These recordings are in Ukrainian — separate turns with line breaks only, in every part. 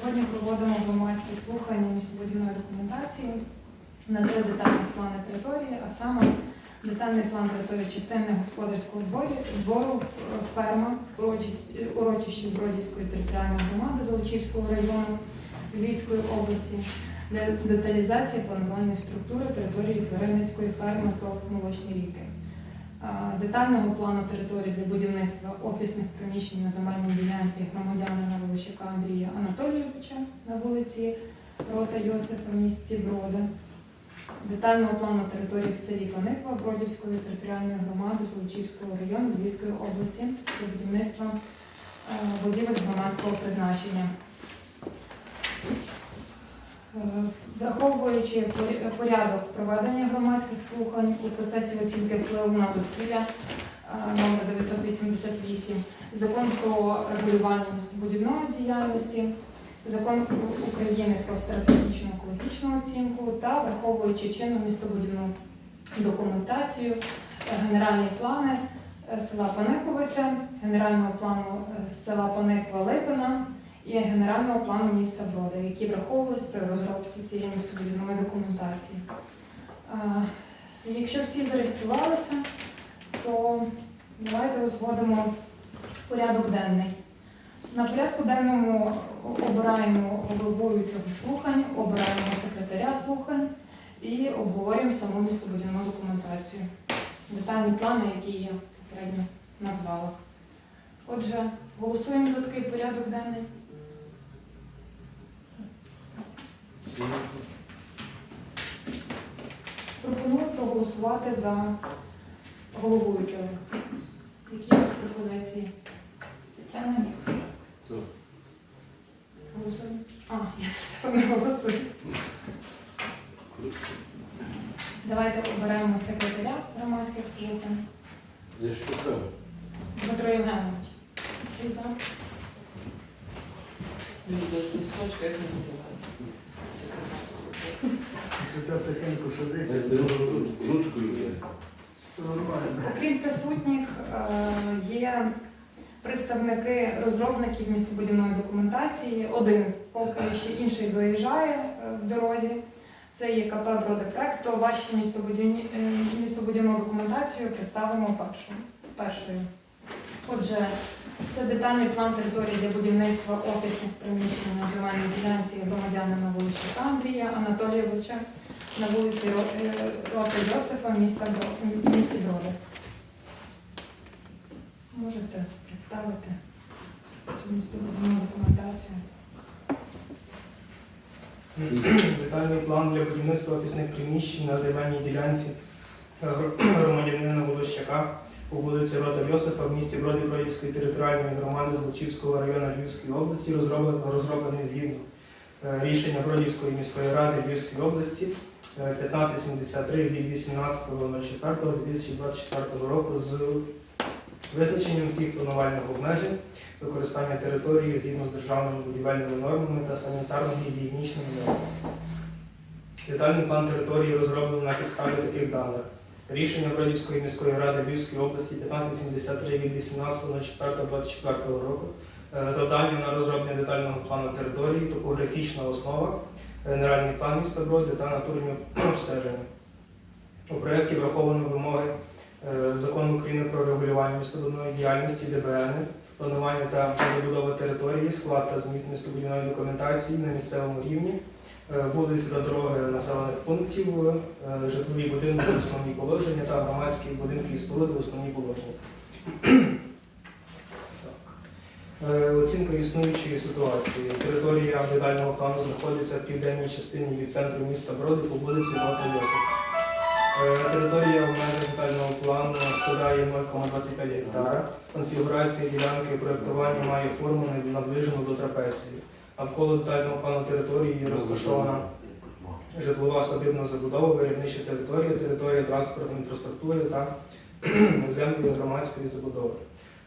Сьогодні проводимо громадські слухання містобудівної документації на три детальних плани території, а саме детальний план території частини господарського дворі, двору ферма урочище Бродівської територіальної громади Золочівського району Львівської області для деталізації планувальної структури території тваринницької ферми ТОВ Молочні ріки. Детального плану території для будівництва офісних приміщень на земельній ділянці громадянина Волощака Андрія Анатолійовича на вулиці Рота Йосифа в місті Брода. Детального плану території в селі Паниква Бродівської територіальної громади Золочівського району Львівської області для будівництва е, будівель громадського призначення. Е, Враховуючи порядок проведення громадських слухань у процесі оцінки впливу на довкілля е, номер 988, закон про регулювання містобудівної діяльності, закон України про стратегічну екологічну оцінку та враховуючи чинну містобудівну документацію, е, генеральні плани села Паниковиця, генерального плану села Паниква Липина і генерального плану міста Брода, які враховувались при розробці цієї містобудівної документації. Якщо всі зареєструвалися, то давайте узгодимо порядок денний. На порядку денному обираємо головуючого слухань, обираємо секретаря слухань і обговорюємо саму містобудівну документацію. Детальні плани, які я попередньо назвала. Отже, голосуємо за такий порядок денний. Пропоную проголосувати за головуючого. Які у вас пропозиції? Тетяна ні. Голосуємо. А, я за себе не голосую. Давайте оберемо секретаря громадських слухань.
Я що треба?
Дмитро Євгенович. Всі за?
Мені без листочка, як не буде
тихенько сидить.
ручкою.
Окрім присутніх, е, є представники розробників містобудівної документації. Один поки ще інший виїжджає е, в дорозі. Це є КП Бродепрект, то ваші містобудівні, е, містобудівну документацію представимо першою. Отже, це детальний план території для будівництва офісних приміщень на земельній ділянці громадянина Волощака Андрія Анатолійовича на вулиці е, Рота Йосифа, міста місті Броди. Можете представити цю містобудівну документацію.
Детальний план для будівництва офісних приміщень на земельній ділянці гр- громадянина Волощака по вулиці Рота Йосифа в місті Броді Бродівської територіальної громади Злочівського району Львівської області, розроблений, розроблений згідно е, рішення Бродівської міської ради Львівської області е, 1573 від 18.04.2024 року з визначенням всіх планувальних обмежень використання території згідно з державними будівельними нормами та санітарно-гігієнічними нормами. Детальний план території розроблено на підставі таких даних. Рішення Бродівської міської ради Львівської області 1573 від 18.04.24 року. Е, Завдання на розроблення детального плану території, топографічна основа, генеральний план міста Броди та натурні обстеження. У проєкті враховано вимоги е, Закону України про регулювання містобудівної діяльності ДБН, планування та забудова території, склад та зміст містобудівної документації на місцевому рівні, е, вулиці та дороги населених пунктів, е, житлові будинки, основні положення та громадські будинки і споруди, основні положення. Е, Оцінка існуючої ситуації. Територія детального плану знаходиться в південній частині від центру міста Броди по вулиці. Е, Територія в межах детального плану складає 0,25 гектара. Конфігурація ділянки проєктування має форму наближену до трапеції. Навколо детального плану території розташована житлова садибна забудова, виробнича територія, територія транспортної інфраструктури та землі громадської забудови.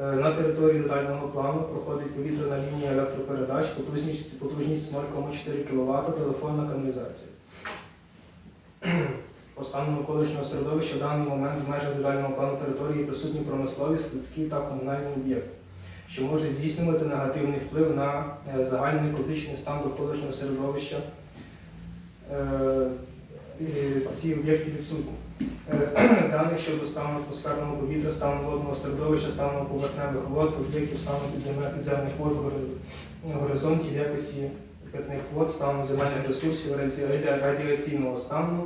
Е, На території детального плану проходить повітряна лінія електропередач, потужність, потужність 0,4 кВт, телефонна каналізація. По стану навколишнього середовища в даний момент в межах детального плану території присутні промислові, складські та комунальні об'єкти. Що може здійснювати негативний вплив на е, загальний екологічний стан довколишнього середовища. Е, Ці об'єкти відсутні. Е, Даних щодо стану атмосферного повітря, стану водного середовища, стану поверхневих вод, об'єктів стану підземних, вод, горизонтів, якості питних вод, стану земельних ресурсів, раді- раді- радіаційного стану,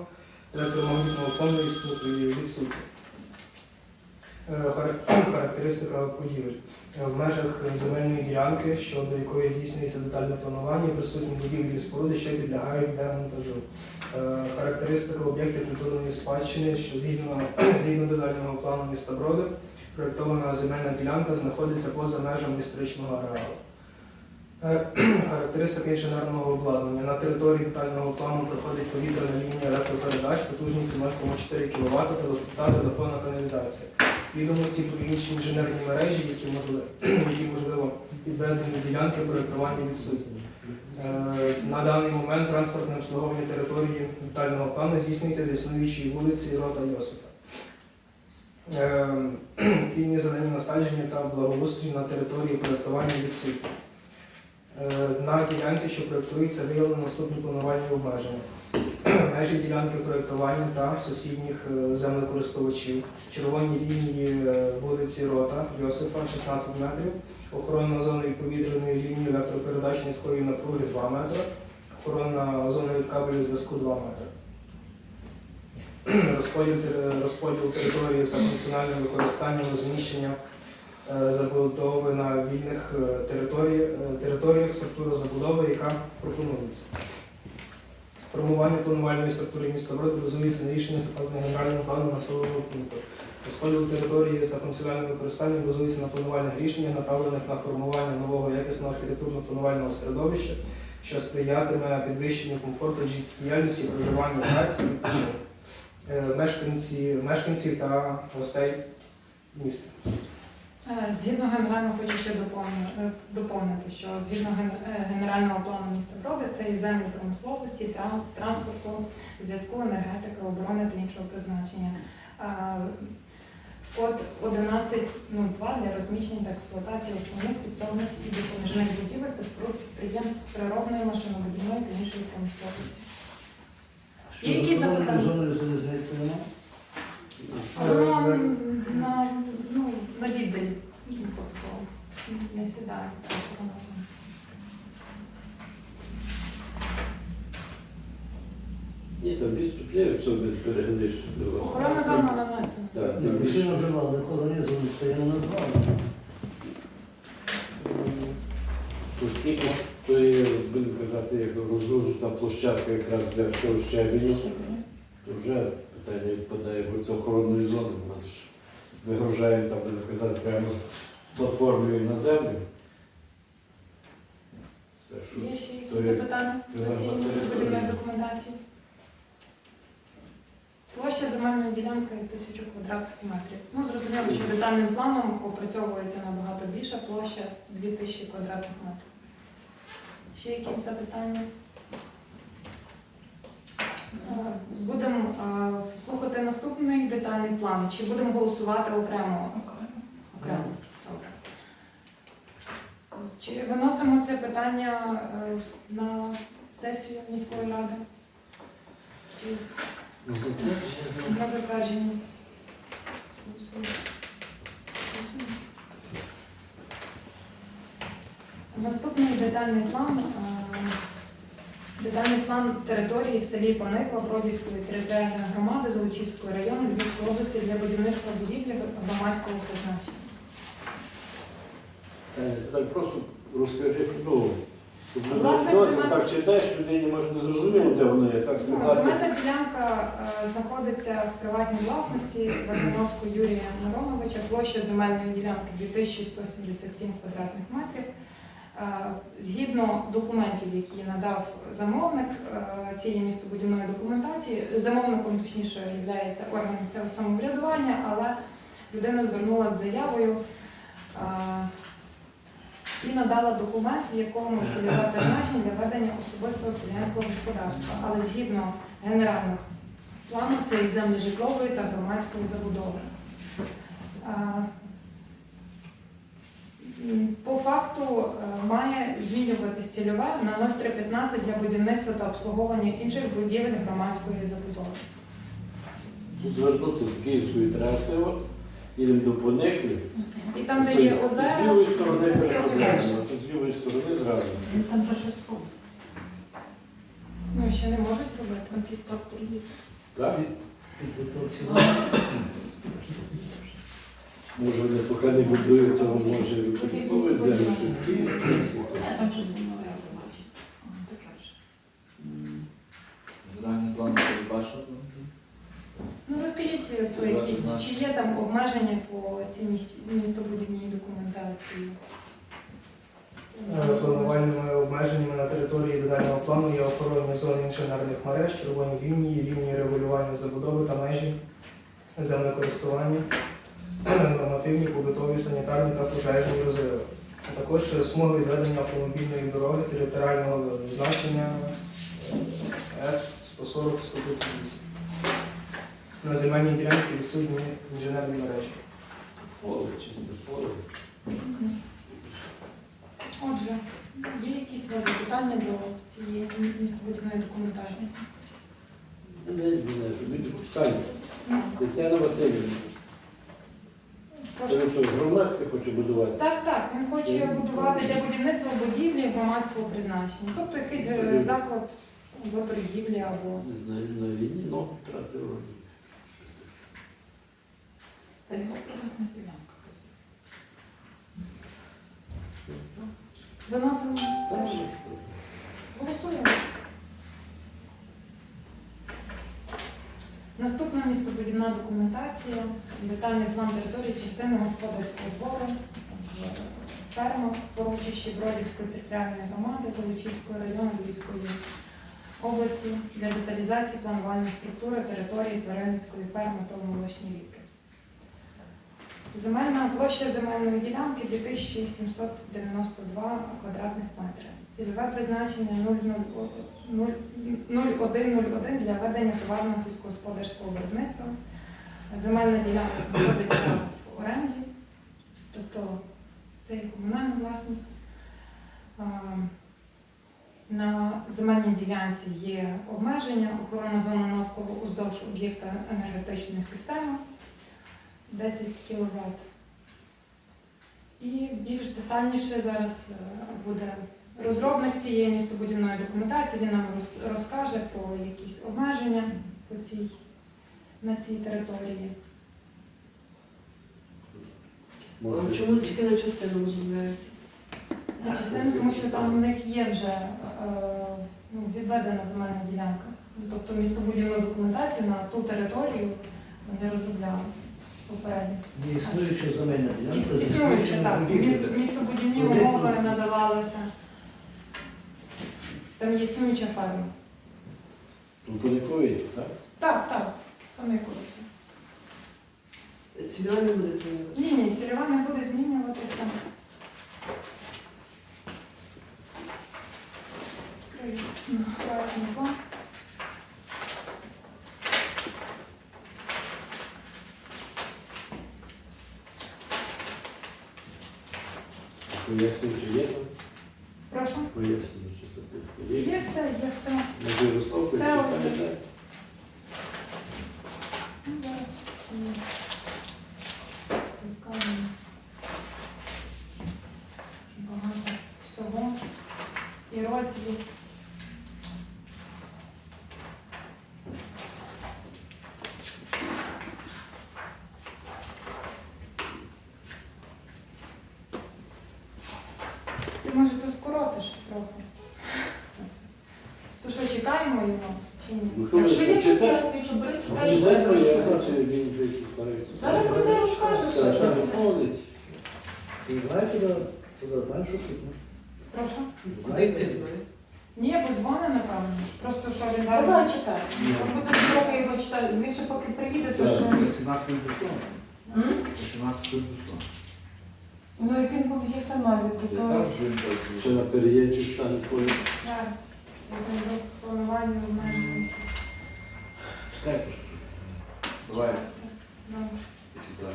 електромагнітного фону відсутні. відсутні. Е, хара- Характеристика будівель. Е, В межах земельної ділянки, щодо якої здійснюється детальне планування, присутні будівлі і споруди, що підлягають демонтажу. Е, Характеристика об'єктів культурної спадщини, що згідно, згідно детального плану міста Броди, проєктована земельна ділянка знаходиться поза межами історичного ареалу. Е, Характеристика інженерного обладнання. На території детального плану проходить повітряна лінія електропередач потужністю 0,4 кВт та телефонна каналізація. Відомості про інші інженерні мережі, які можливо, які можливо підведені ділянки проєктування відсутні. Е, На даний момент транспортне обслуговування території детального плану здійснюється з існуючої вулиці Рота Йосипа. Е, Цінні зелені насадження та благоустрій на території проєктування відсутні. Е, На ділянці, що проєктується, виявлено наступні планувальні обмеження. Межі ділянки проєктування та сусідніх е, землекористувачів. Червоні лінії е, вулиці Рота Йосипа 16 метрів. Охоронна зона від повітряної лінії електропередач низької напруги 2 метри. Охоронна зона від кабелю зв'язку 2 метри. Розподіл, розподіл території за функціональним використанням розміщення е, забудови на вільних е, е, територіях структура забудови, яка пропонується. Формування планувальної структури міста Броди базується на рішенні складення генерального плану населеного пункту. Розподіл території за функціональним використанням базується на планувальних рішеннях, направлених на формування нового якісного архітектурно-планувального середовища, що сприятиме підвищенню комфорту життєдіяльності, проживання праці. Е, мешканці, мешканців та гостей міста.
Е, Згідно генерального хочу ще доповнити, е, що згідно е, генерального плану міста Броди це і землі промисловості, транспорту, зв'язку, енергетики, оборони та іншого призначення. Код 11.02 для розміщення та експлуатації основних підсобних і допоміжних будівель та споруд підприємств природної, машинобудівної та іншої промисловості. Є якісь запитання?
Зоною залізниці нема?
Але
Е,
воно
за-
на, ну, на віддалі, ну, тобто не сідає в цю сторону.
Ні, там відступляє, все без переглядиш.
Охорона зона нанесена.
Так,
Ні,
там
всі називали, колонізм, це я не назвав.
Оскільки то є, будемо казати, як розгружена площадка якраз для того щебеню, то вже питання відпадає бо це охоронної зони. Ми ж вигружаємо там, будемо казати, прямо з платформою на землю. Так що
Є ще якісь запитання до цієї містобудівної документації? Площа земельної ділянки тисячу квадратних метрів. Ну, зрозуміло, що детальним планом опрацьовується набагато більша площа 2000 квадратних метрів. Ще якісь запитання? Е, Будемо е, слухати наступний детальний план. Чи будемо голосувати окремо? Окремо. Добре. Чи виносимо це питання е, на сесію міської ради? Чи. Наступний детальний план. е, Детальний план території в селі Пониква Бродівської територіальної громади Золочівського району Львівської області для будівництва будівлі громадського призначення.
Е, просто розкажи, ну, щоб
Власник
досить,
земель-
так читаєш, людині може не зрозуміло, де воно є, так
Ну,
сказати.
Земельна ділянка е, знаходиться в приватній власності Варгановського Юрія Мироновича. Площа земельної ділянки 2177 квадратних метрів. Е, Згідно документів, які надав замовник е, цієї містобудівної документації, замовником точніше є орган місцевого самоврядування, але людина звернулася з заявою і надала документ, в якому цільове призначення для ведення особистого селянського господарства. Але згідно генеральних планів це і землі житлової та громадської забудови. По факту е, має змінюватись цільове на 0315 для будівництва та обслуговування інших будівель громадської забудови.
Звернутися з Київської траси, їдемо до Поникли.
І там, де є
З лівої сторони переходимо, а з лівої сторони зразу.
Там про щось було.
ну ще не можуть робити.
Там якийсь трактор їздить.
Так?
Підготовці.
Може, вони поки не будують, то може використовують землю, щось сіють.
Там щось замовляється. Таке вже.
Загальний план передбачено.
Ну розкажіть е, про якісь, чи є там по цій містобудівній документації?
Е, Планувальними обмеженнями на території детального плану є охоронні зони інженерних мереж, червоні лінії, лінії регулювання забудови та межі, землекористування, нормативні, побутові, санітарні та пожежні розриви. А також е, смуги відведення автомобільної дороги територіального значення С-140-138. На земельній ділянці відсутні інженерні мережі.
Поле, чисте поле.
Отже, є якісь у вас запитання до цієї містобудівної документації?
Не знаю, питання. Тетяна Васильівна,
Прошу.
тому що громадське хоче будувати.
Так, так, він хоче будувати для будівництва будівлі громадського призначення. Тобто якийсь е, заклад або торгівлі, або
Не знаю, на війні ногу втратив вроді.
Та його приватна ділянка.
виносимо. Голосуємо. Наступна містобудівна документація, детальний план території частини господарського двору, ферма, поручище Бродівської територіальної громади, Золочівського району Львівської області для деталізації планування структури території тваринницької ферми та молочні рідки. Земельна площа земельної ділянки 2792 квадратних метри. Цільове призначення 0101 для ведення товарного сільськогосподарського виробництва. Земельна ділянка знаходиться в оренді, тобто це є комунальна власність. На земельній ділянці є обмеження, охорона зони навколо уздовж об'єкта енергетичної системи 10 кВт. І більш детальніше зараз е, буде розробник цієї містобудівної документації, він нам розкаже про якісь обмеження по цій, на цій території.
А
Може,
чому тільки на частину розробляється?
На частину, тому що там у них є вже е, ну, відведена земельна ділянка. Тобто містобудівну документацію на ту територію вони розробляли попередньо.
Існуюча земельна ділянка. З
Існуюче, так. Містобудівні умови надавалися. Там є існуюча ферма.
Ну, поліковість, так?
Так, так, там не куриться.
Цільова не буде змінюватися.
Ні, ні, цільова не буде змінюватися. Правильно, два.
Пояснюю, чи є там?
Прошу.
Пояснюю, чи записка є.
Є все, є все.
Може, Ярослав хоче
Все
читати,
окей.
так?
Ну, Зараз м, розкажемо. Багато всього і. Ти може то скоротиш трохи. То що, чекаємо його чи ні?
Ну,
Якщо є
хоче читати?
пояснюю, що бери,
Ну,
читаєш,
знаєте,
знаєш,
я
що
знаю, чи він ставить.
Зараз прийде, розкажеш,
Так,
що це.
доповнить.
Ти знаєш, знаєш, що тут?
Прошу.
Куди йти знає?
Ні, напевно. Просто що він
Давай читай. Буде трохи його читати. Він ще поки приїде, то що.
18 пішло.
М?
18 пішло.
Ну, як він був в Єсамалі, то
Я
то...
кажу, що він так.
Ще на переїзді стане поїзд.
Зараз. Я знайду планування в мене.
Читай просто. Давай,
Ну,
читай.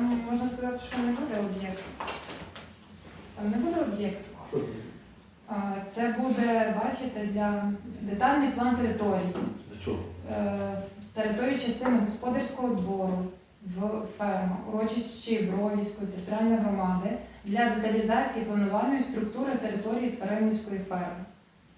Там можна сказати, що не буде об'єкту. Там не буде об'єкту.
Це?
Буде, бачите, для детальний план території.
Для чого?
Е, Території частини господарського двору в ферма, урочищі Бровівської територіальної громади для деталізації планувальної структури території тваринницької ферми.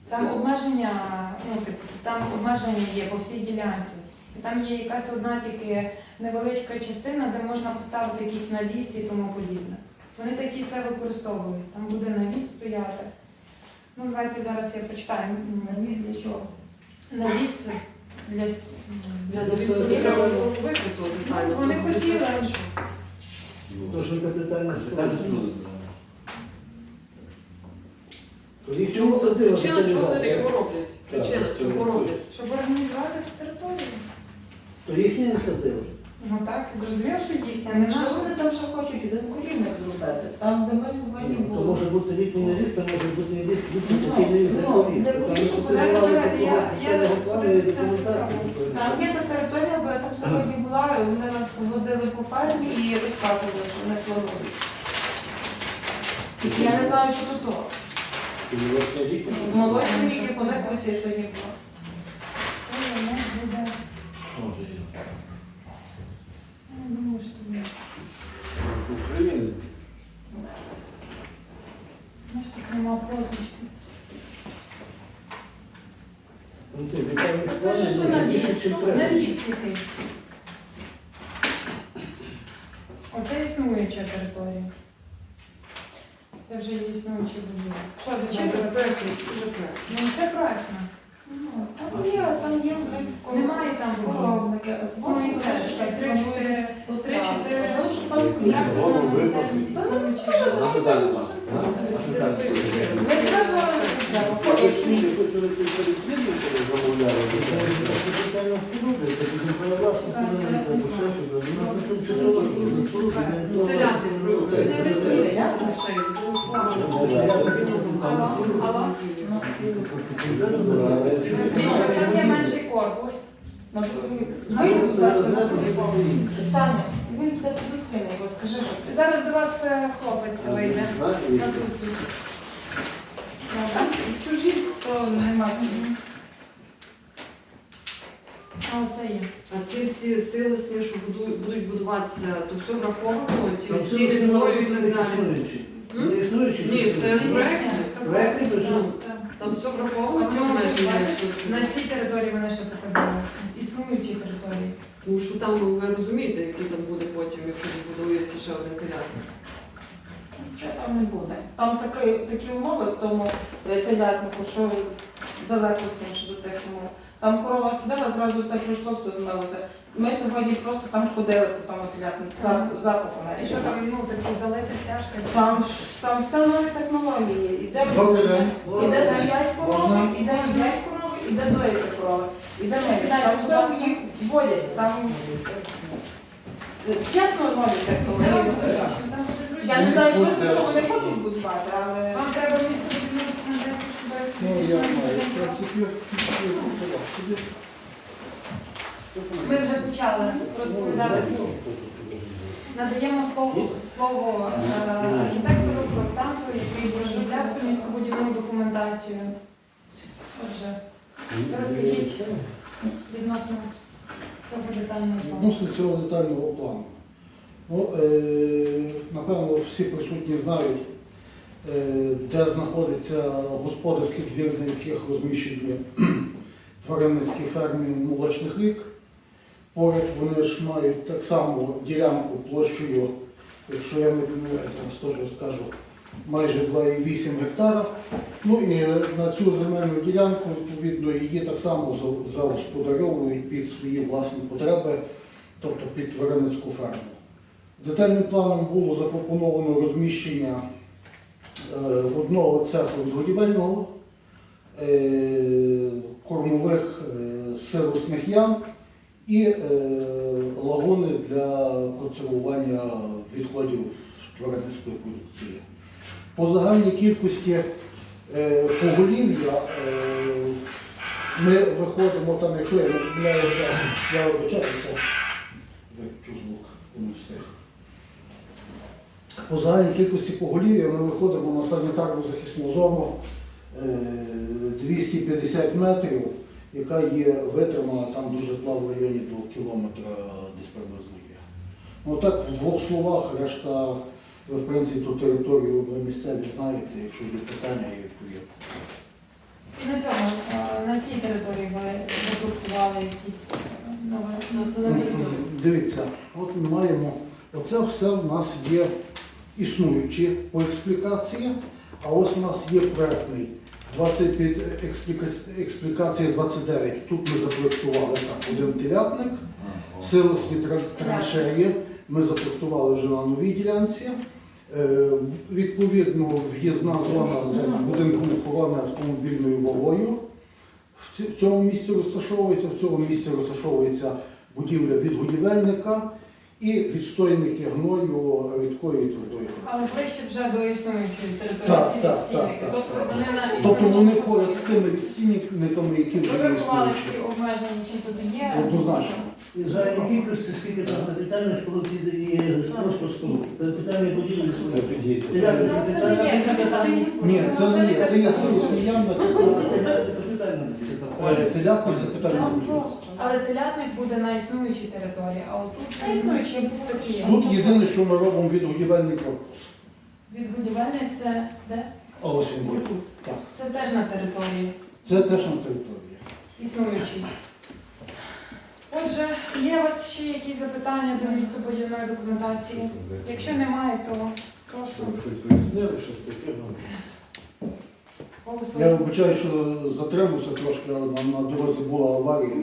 Там обмеження, ну там обмеження є по всій ділянці. І там є якась одна тільки невеличка частина, де можна поставити якийсь навіс і тому подібне. Вони такі це використовують. Там буде навіс стояти. Ну, давайте зараз я прочитаю. Навіс для чого? Навіс для
треба було детально.
Вони хотіли.
інше.
То, що споруда. Їх чому
Причина, чого вони його роблять? Причина, чого роблять?
щоб організувати ту територію.
То їхня ініціатива.
Ну так, зрозуміло, що їхня, не
Якщо вони там ще хочуть один корівник зробити, там, де ми сьогодні
То
були.
може бути літній навіс, це може бути навіс, літній такий навіс для
Ну,
Там
корів, щоб
такого
я-
Там є та територія, бо я там сьогодні була, і вони нас поводили по фермі і розказували, що вони планують. Я не знаю, чи то то.
І молочна ріка?
В молодшому і сьогодні була.
Ой, ну, буде.
Може, є.
Ну, думаю, що буде.
України.
Може, тут нема позначки.
Ну, ти детальний
Тут
план,
пише, що
ну,
навіс.
більше, чим треба.
Навіс якийсь. Оце існуюча територія. Це вже є існуючі будівлі. Що, зачем?
Чим проєкт? Вже проєкт.
Ну, це проектна.
Ну, Там є, там є в них
Немає там будівлі.
коровники, а
Ну,
збоку
і це ж щось, три-чотири. Три-чотири.
Можливо, що там
Як
Голову
вона на
вибрати.
стелі існуючі?
На детальний план.
Не треба, не треба.
А ви ж чули, то, що ви це переслідуєте, замовляли?
Детальна споруда, це буде перевласна споруда, це ще щось. Вона це тимчасова споруда, вона
Мотиляти
Це
Це
зробили.
весілля.
Ну,
Алло, алло. Дивіться, Там менший корпус.
Таня, він зустріне його, скажи, що.
Зараз до вас е, хлопець вийде на зустріч.
То немає.
А оце є.
А ці всі силосні, що будуть, будуть будуватися, то все враховано, ті всі
все
і так далі. М? Ні,
це
це
існуючі.
проект.
То що?
Так.
Там все враховано, чи
Ну,
обмеження?
бачиш, На цій території вони ще показали. Існуючі території.
Тому що там ви розумієте, який там буде потім, якщо відбудується ще один телятник.
Нічого там не буде. Там такі, такі умови в тому е, телятнику, що далеко всім що до тих умов. Там корова сходила, зразу все пройшло, все змилося. Ми сьогодні просто там ходили по тому телятнику, за- запаху
І що там, ну, типу, залити стяжки?
Там, там все нові технології. Іде,
Добрий день.
іде стоять корови,
Можна?
іде взять корови, іде доїти корови. Іде ми. Там все їх водять. Там чесно нові технології. Я не знаю просто, що вони хочуть будувати, але
Вам треба місто документацію, щоб
Ну, я маю. Собі.
Ми вже почали розповідати. Надаємо слово, слово е, архітектору, проектанту, який розробляв цю містобудівну документацію. Отже, розкажіть відносно цього детального плану.
Відносно цього детального плану. Ну, е, напевно, всі присутні знають, е, де знаходиться господарський двір, на яких розміщені тваринницькі фермі молочних рік. Поряд вони ж мають так само ділянку площею, якщо я не помиляюся, теж скажу, майже 2,8 гектара. Ну і на цю земельну ділянку, відповідно, її так само за- загосподаровують під свої власні потреби, тобто під тваринницьку ферму. Детальним планом було запропоновано розміщення е, одного цеху будівельного, е, кормових е, силосних ям і лагони для консервування відходів тваринницької продукції. По загальній кількості поголів'я ми виходимо там, якщо я не помиляюся, я вибачаюся, звук, не встиг. По загальній кількості поголів'я ми виходимо на санітарну захисну зону е, 250 метрів, яка є витримана там до житла в районі до кілометра десь приблизно є. Ну так, в двох словах, решта, ви, в принципі, ту територію ви місцеві знаєте, якщо є питання, я відповім.
І на цьому, е, на цій території ви запроектували якісь е, нове населені?
Дивіться, от ми маємо, оце все в нас є існуючі по експлікації, а ось у нас є проектний 25, експліка- експлікація 29. Тут ми запроектували так, один телятник, силосні тра- траншеї, ми запроектували вже на новій ділянці. Е, Відповідно, в'їзна зона з будинком охорони автомобільною валою. В в цьому місці розташовується, в цьому місці розташовується будівля відгодівельника і відстойники гною рідкої і твердої форми.
Але ближче вже до існуючої території
Так,
ці
так,
відстійники.
так,
Тобто
так.
вони на
Тобто вони
існуючому-
поряд з тими відстійниками, які
Ви
вже є
врахували
існуючі.
всі обмеження, чим тут є.
Однозначно.
І загальні кількості, скільки там капітальних споруд і просто споруд. Капітальні будівлі
Це
споруд.
підійде.
Ну, це не є капітальні
Ні, це не є, це є силосні ями,
Капітальна
е, телятник, капітальний
Там
будівля.
просто.
Але телятник буде на існуючій території, а отут
Та існуючі
такі є.
Тут єдине, що ми робимо відгодівельний корпус.
Відгодівельник це де?
А ось він є.
Отут.
Так.
Це теж на території
Це теж на території.
існуючій. Отже, є у вас ще якісь запитання до містобудівної документації? Якщо немає, то прошу
пояснили, що таке, ну,
Я
голосувати.
вибачаю, що затримався трошки, але на, на дорозі була аварія.